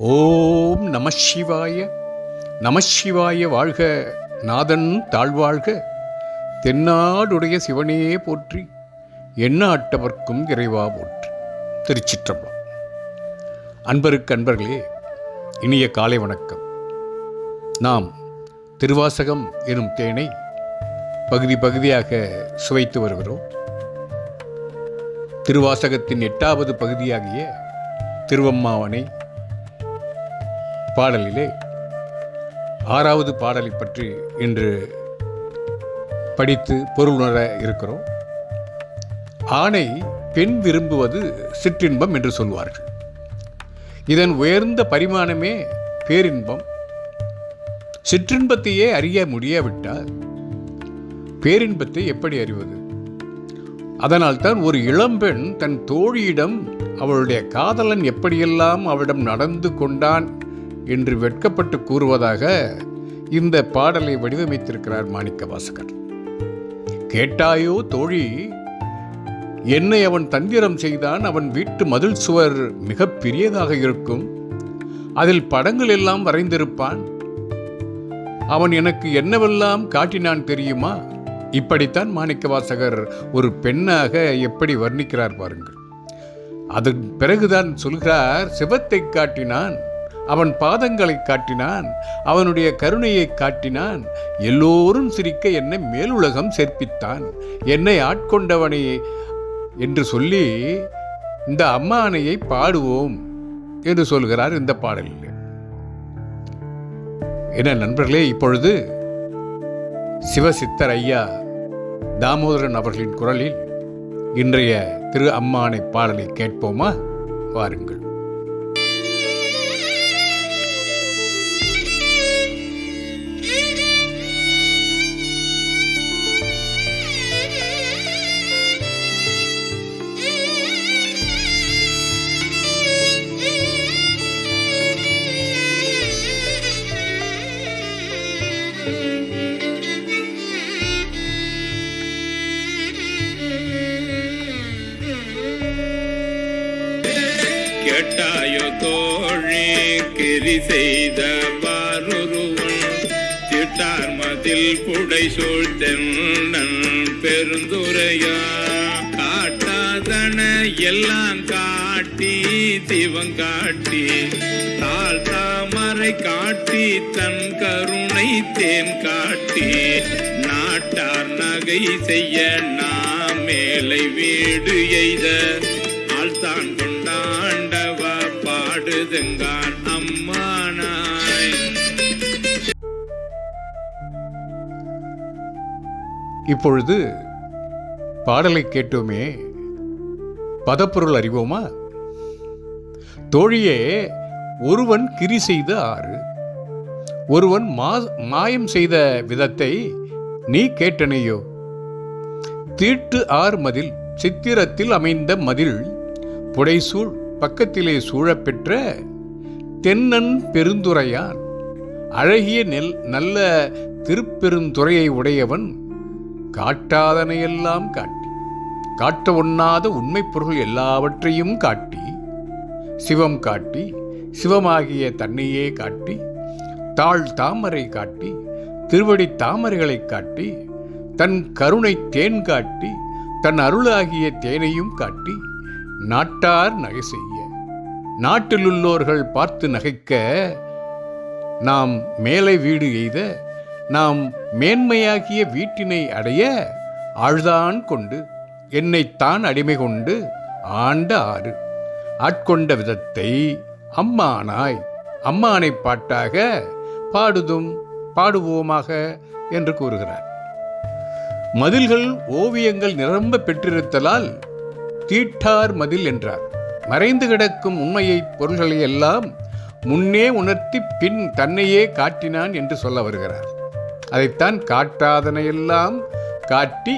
ஓம் நம சிவாய. நம சிவாய வாழ்க நாதன் தாழ்வாழ்க. தென்னாடுடைய சிவனே போற்றி எண்ணாட்டவர்க்கும் இறைவா போற்றி. திருச்சிற்றம்பலம். அன்பருக்கு அன்பர்களே இனிய காலை வணக்கம். நாம் திருவாசகம் எனும் தேனை பகுதி பகுதியாக சுவைத்து வருகிறோம். திருவாசகத்தின் எட்டாவது பகுதியாகிய திருவம்மாவனை பாடலிலே ஆறாவது பாடலை பற்றி இன்று படித்து பொருளுணர இருக்கிறோம். ஆணை பெண் விரும்புவது சிற்றின்பம் என்று சொல்வார்கள். இதன் உயர்ந்த பரிமாணமே பேரின்பம். சிற்றின்பத்தையே அறிய முடியாவிட்டால் பேரின்பத்தை எப்படி அறிவது? அதனால்தான் ஒரு இளம்பெண் தன் தோழியிடம் அவளுடைய காதலன் எப்படியெல்லாம் அவளிடம் நடந்து கொண்டான் என்று வெட்கப்பட்டு கூறுவதாக இந்த பாடலை வடிவமைத்திருக்கிறார் மாணிக்க வாசகர் கேட்டாயோ தோழி என்னை அவன் தந்திரம் செய்தான் அவன் வீட்டு மதில் சுவர் மிக பெரியதாக இருக்கும். அதில் படங்கள் எல்லாம் வரைந்திருப்பான். அவன் எனக்கு என்னவெல்லாம் காட்டினான் தெரியுமா? இப்படித்தான் மாணிக்க வாசகர் ஒரு பெண்ணாக எப்படி வர்ணிக்கிறார் பாருங்கள். அதன் பிறகுதான் சொல்கிறார் சிவத்தை காட்டினான். அவன் பாதங்களை காட்டினான் அவனுடைய கருணையை காட்டினான். எல்லோரும் சிரிக்க என்னை மேலுலகம் சேர்ப்பித்தான். என்னை ஆட்கொண்டவனை என்று சொல்லி இந்த அம்மானையை பாடுவோம் என்று சொல்கிறார் இந்த பாடலில். என்ன நண்பர்களே இப்பொழுது சிவசித்தர் ஐயா தாமோதரன் அவர்களின் குரலில் இன்றைய திரு அம்மானை பாடலை கேட்போமா? வாருங்கள். கெரி செய்த வாருருவன் திட்டார் மதில் புடை சூழ்த்தென்னன் பெருந்துரையா. காட்டாதன எல்லாம் காட்டி சிவம் காட்டி தாழ் தாமரை காட்டி தன் கருணை தேன் காட்டி நாட்டார் நகை செய்ய நாம் மேலை வீடு எய்த ஆழ்த்தான் கொண்டாண்டவ பாடுதுங்கான் இப்பொழுது பாடலை கேட்டோமே. பதப்பொருள் அறிவோமா? தோழியே ஒருவன் கிரி செய்த ஆறு ஒருவன் மா மாயம் செய்த விதத்தை நீ கேட்டனையோ? தீட்டு ஆர் மதில் சித்திரத்தில் அமைந்த மதில் புடைசூழ் பக்கத்திலே சூழப்பெற்ற தென்னன் பெருந்துரையான் அழகிய நெல் நல்ல திருப்பெருந்துறையை உடையவன் காட்டாதனையெல்லாம் காட்டி காட்ட ஒண்ணாத உண்மைப் பொருள் எல்லாவற்றையும் காட்டி சிவம் காட்டி சிவமாகிய தன்னையே காட்டி தாழ் தாமரை காட்டி திருவடி தாமரைகளை காட்டி தன் கருணை தேன் காட்டி தன் அருளாகிய தேனையும் காட்டி நாட்டார் நகை செய்ய நாட்டிலுள்ளோர்கள் பார்த்து நகைக்க நாம் மேலை வீடு எய்த நாம் மேன்மையாகிய வீட்டினை அடைய ஆழ்தான் கொண்டு என்னைத்தான் அடிமை கொண்டு ஆண்ட ஆறு ஆட்கொண்ட விதத்தை அம்மானாய் அம்மானை பாட்டாக பாடுதும் பாடுவோமாக என்று கூறுகிறார். மதில்கள் ஓவியங்கள் நிரம்ப பெற்றிருத்தலால் தீட்டார் மதில் என்றார். மறைந்து கிடக்கும் உண்மையை பொருள்களை எல்லாம் முன்னே உணர்த்தி பின் தன்னையே காட்டினான் என்று சொல்ல வருகிறார். அதைத்தான் காட்டாதனையெல்லாம் காட்டி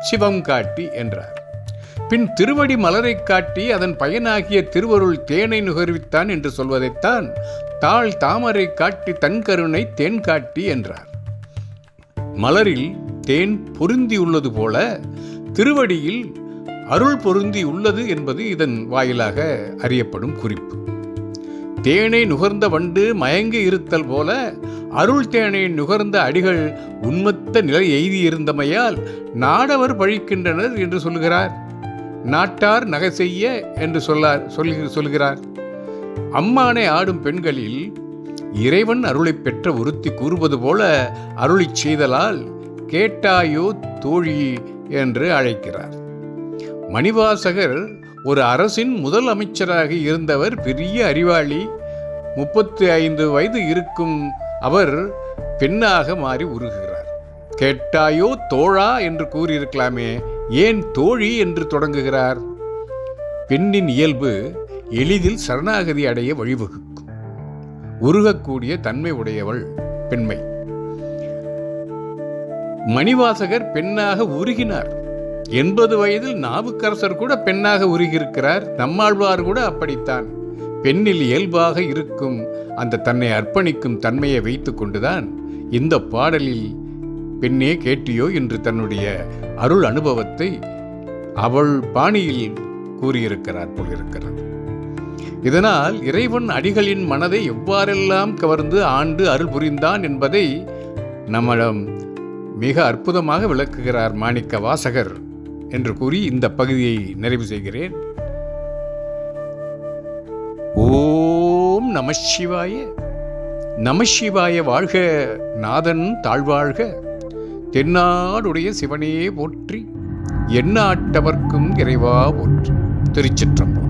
சிவம் காட்டி என்றார். பின் திருவடி மலரை காட்டி அதன் பயனாகிய திருவருள் தேனை நுகர்வித்தான் என்று சொல்வதைத்தான் தாழ் தாமரை காட்டி தன் கருணை தேன் காட்டி என்றார். மலரில் தேன் பொருந்தி உள்ளது போல திருவடியில் அருள் பொருந்தி உள்ளது என்பது இதன் வாயிலாக அறியப்படும் குறிப்பு. தேனை நுகர்ந்த வண்டு மயங்கி இருத்தல் போல அருள் தேனை நுகர்ந்த அடிகள் உண்மத்த நிலை எய்தியிருந்தமையால் நாடவர் பழிக்கின்றனர் என்று சொல்கிறார். நாட்டார் நகை செய்ய என்று சொல்லார் சொல்லி சொல்கிறார். அம்மானை ஆடும் பெண்களில் இறைவன் அருளைப் பெற்ற ஒருத்தி கூறுவது போல அருளிச் செய்தலால் கேட்டாயோ தோழி என்று அழைக்கிறார். மணிவாசகர் ஒரு அரசின் முதல் அமைச்சராக இருந்தவர் பெரிய அறிவாளி. முப்பத்தி ஐந்து வயது இருக்கும் அவர் பெண்ணாக மாறி உருகுகிறார். கேட்டாயோ தோழா? என்று கூறியிருக்கலாமே ஏன் தோழி? என்று தொடங்குகிறார். பெண்ணின் இயல்பு எளிதில் சரணாகதி அடைய வழிவகுக்கும். உருகக்கூடிய தன்மை உடையவள் பெண்மை. மணிவாசகர் பெண்ணாக உருகினார். எண்பது வயதில் நாவுக்கரசர் கூட பெண்ணாக உருகியிருக்கிறார். நம்மாழ்வார் கூட அப்படித்தான். பெண்ணில் இயல்பாக இருக்கும். அந்த தன்னை அர்ப்பணிக்கும் தன்மையை வைத்து கொண்டுதான் இந்த பாடலில் பெண்ணே கேட்டியோ என்று தன்னுடைய அருள் அனுபவத்தை அவள் பாணியில் கூறியிருக்கிறார் போலிருக்கிறது. இதனால் இறைவன் அடிகளின் மனதை எவ்வாறெல்லாம் கவர்ந்து ஆண்டு அருள் புரிந்தான் என்பதை நம்மிடம் மிக அற்புதமாக விளக்குகிறார் மாணிக்க வாசகர் என்று கூறி இந்த பகுதியை நிறைவு செய்கிறேன். ஓம் நம சிவாய. நம சிவாய வாழ்க நாதன் தாழ்வாழ்க. தென்னாடுடைய சிவனே போற்றி எண்ணாட்டவர்க்கும் இறைவா போற்றி. திருச்சிற்றம்பலம்.